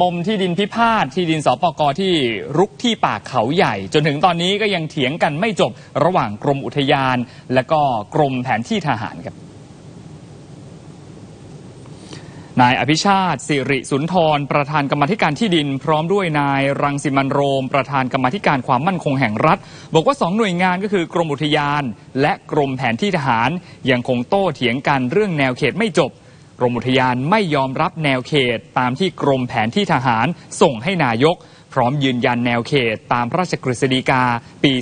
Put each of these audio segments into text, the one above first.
ปมที่ดินพิพาทที่ดินสปกที่รุกที่ป่าเขาใหญ่ จนถึงตอนนี้ก็ยังเถียงกันไม่จบระหว่างกรมอุทยาน และก็กรมแผนที่ทหารครับนายอภิชาติสิริสุนทร ประธานกรรมธิการที่ดิน พร้อมด้วยนายรังสิมันโรม ประธานกรรมธิการความมั่นคงแห่งรัฐ บอกว่าสองหน่วยงานก็คือกรมอุทยาน และกรมแผนที่ทหาร ยังคงโต้เถียงกันเรื่องแนวเขตไม่จบ กรมอุทยานไม่ยอมรับแนวเขต ตามที่กรมแผนที่ทหารส่งให้นายก พร้อมยืนยันแนวเขต ตามพระราชกฤษฎีกาปี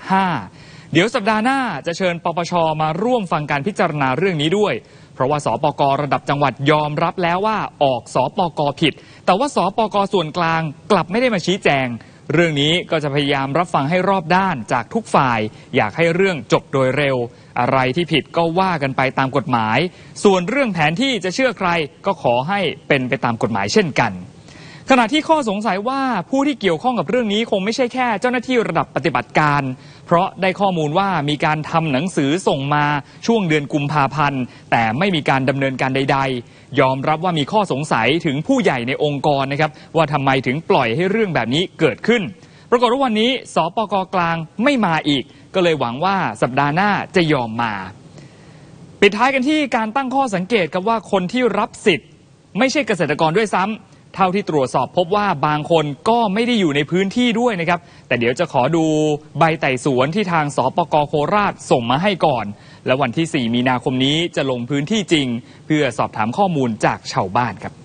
2505 เดี๋ยวสัปดาห์หน้าจะเชิญปปชมาร่วมฟังการพิจารณาเรื่องนี้ด้วย เพราะว่าสปกระดับจังหวัดยอมรับแล้วว่าออกสปกผิด แต่ว่าสปกส่วนกลางกลับไม่ได้มาชี้แจง เรื่องนี้ก็จะพยายามรับฟังให้รอบด้านจากทุกฝ่าย อยากให้เรื่องจบโดยเร็ว อะไรที่ผิดก็ว่ากันไปตามกฎหมาย ส่วนเรื่องแผนที่จะเชื่อใครก็ขอให้เป็นไปตามกฎหมายเช่นกัน ขณะที่ข้อสงสัยว่าผู้ที่เกี่ยวข้องกับเรื่องนี้คงไม่ใช่แค่เจ้าหน้าที่ระดับปฏิบัติการ เพราะได้ข้อมูลว่ามีการทำหนังสือส่งมาช่วงเดือนกุมภาพันธ์ แต่ไม่มีการดำเนินการใด ๆ ยอมรับว่ามีข้อสงสัยถึงผู้ใหญ่ในองค์กรนะครับว่าทำไมถึงปล่อยให้เรื่องแบบนี้เกิดขึ้น ปรากฏว่าวันนี้สปกกลางไม่มาอีก ก็เลยหวังว่าสัปดาห์หน้าจะยอมมาปิดท้ายกันที่การตั้งข้อสังเกตกับว่าคนที่รับสิทธิ์ ไม่ใช่เกษตรกรด้วยซ้ำ เท่าที่ตรวจสอบพบว่าบางคนก็ไม่ได้อยู่ในพื้นที่ด้วยนะครับ แต่เดี๋ยวจะขอดูใบไต่สวนที่ทางสปกโคราชส่งมาให้ก่อน และวันที่ 4 มีนาคมนี้จะลงพื้นที่จริง เพื่อสอบถามข้อมูลจากชาวบ้านครับ